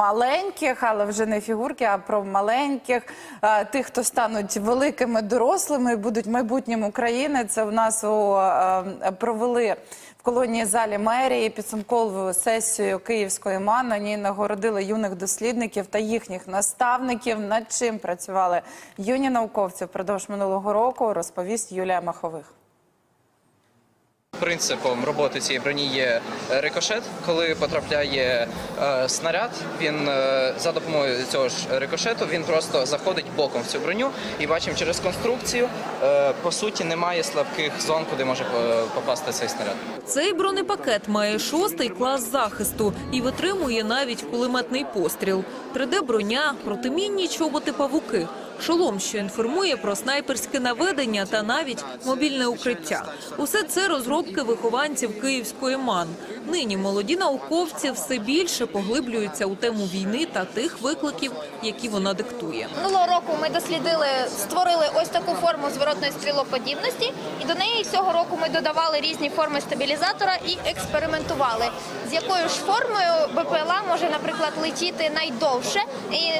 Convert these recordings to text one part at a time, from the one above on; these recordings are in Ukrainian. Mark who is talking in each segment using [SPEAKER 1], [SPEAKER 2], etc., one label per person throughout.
[SPEAKER 1] маленьких, але вже не фігурки, а про маленьких, тих, хто стануть великими дорослими, будуть майбутнім України. Це у нас у, провели в колонії залі мерії підсумкову сесію Київської МАН. На нагородили юних дослідників та їхніх наставників. Над чим працювали юні науковці впродовж минулого року, розповість Юлія Махових.
[SPEAKER 2] Принципом роботи цієї броні є е, рикошет. Коли потрапляє е, снаряд, він е, за допомогою цього ж рикошету він просто заходить боком в цю броню і бачимо через конструкцію. е, по суті, немає слабких зон, куди може е, попасти цей снаряд.
[SPEAKER 3] Цей бронепакет має шостий клас захисту і витримує навіть кулеметний постріл. 3D-броня, протимінні чоботи павуки. Шолом, що інформує про снайперське наведення та навіть мобільне укриття. Усе це розробки вихованців Київської МАН. Нині молоді науковці все більше поглиблюються у тему війни та тих викликів, які вона диктує.
[SPEAKER 4] Минулого року ми дослідили, створили ось таку форму зворотної стрілоподібності, і до неї цього року ми додавали різні форми стабілізатора і експериментували, з якою ж формою БПЛА може, наприклад, летіти найдовше і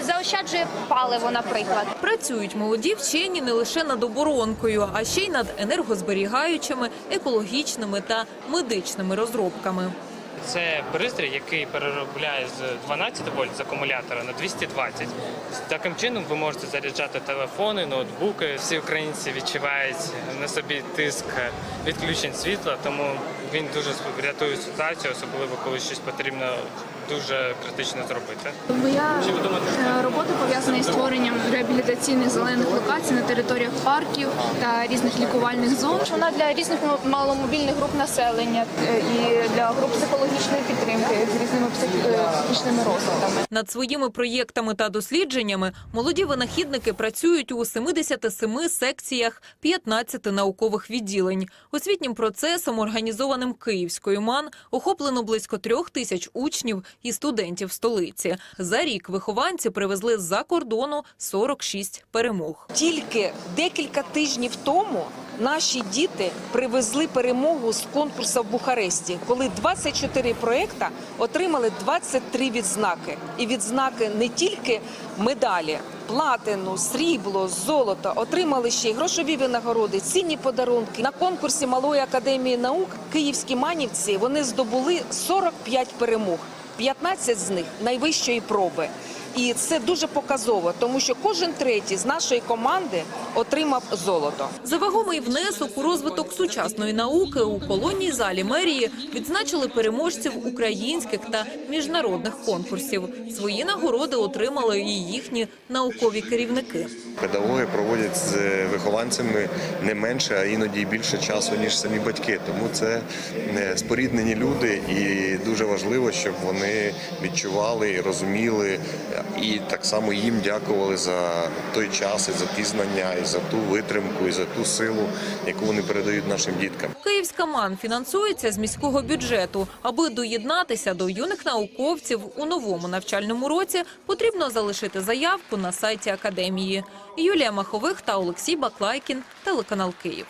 [SPEAKER 4] заощаджує паливо, наприклад.
[SPEAKER 3] Працюють молоді вчені не лише над оборонкою, а ще й над енергозберігаючими, екологічними та медичними розробками.
[SPEAKER 5] Це пристрій, який переробляє з 12 вольт з акумулятора на 220. Таким чином ви можете заряджати телефони, ноутбуки. Всі українці відчувають на собі тиск відключень світла, тому він дуже рятує ситуацію, особливо коли щось потрібно дуже критично зробити.
[SPEAKER 6] Моя е, робота пов'язана із створенням реабілітаційних зелених локацій на територіях парків та різних лікувальних зон.
[SPEAKER 4] Вона для різних маломобільних груп населення е, і для груп психологічної підтримки з різними психічними розладами.
[SPEAKER 3] Над своїми проєктами та дослідженнями молоді винахідники працюють у 77 секціях 15 наукових відділень. Освітнім процесом, організованим Київською МАН, охоплено близько трьох тисяч учнів і студентів столиці. За рік вихованці привезли з-за кордону 46 перемог.
[SPEAKER 7] Тільки декілька тижнів тому наші діти привезли перемогу з конкурсу в Бухаресті, коли 24 проекта отримали 23 відзнаки. І відзнаки не тільки медалі. Платину, срібло, золото отримали ще й грошові винагороди, цінні подарунки. На конкурсі Малої академії наук київські манівці вони здобули 45 перемог. 15 з них найвищої проби. І це дуже показово, тому що кожен третій з нашої команди отримав золото.
[SPEAKER 3] За вагомий внесок у розвиток сучасної науки у колонній залі мерії відзначили переможців українських та міжнародних конкурсів. Свої нагороди отримали і їхні наукові керівники.
[SPEAKER 8] Педагоги проводять з вихованцями не менше, а іноді більше часу, ніж самі батьки. Тому це е, споріднені люди, і дуже важливо, щоб вони відчували і розуміли, і так само їм дякували за той час, і за ті знання, і за ту витримку, і за ту силу, яку вони передають нашим діткам.
[SPEAKER 3] Київська МАН фінансується з міського бюджету. Аби доєднатися до юних науковців у новому навчальному році, потрібно залишити заявку на сайті академії. Юлія Махових та Олексій Баклайкін, телеканал Київ.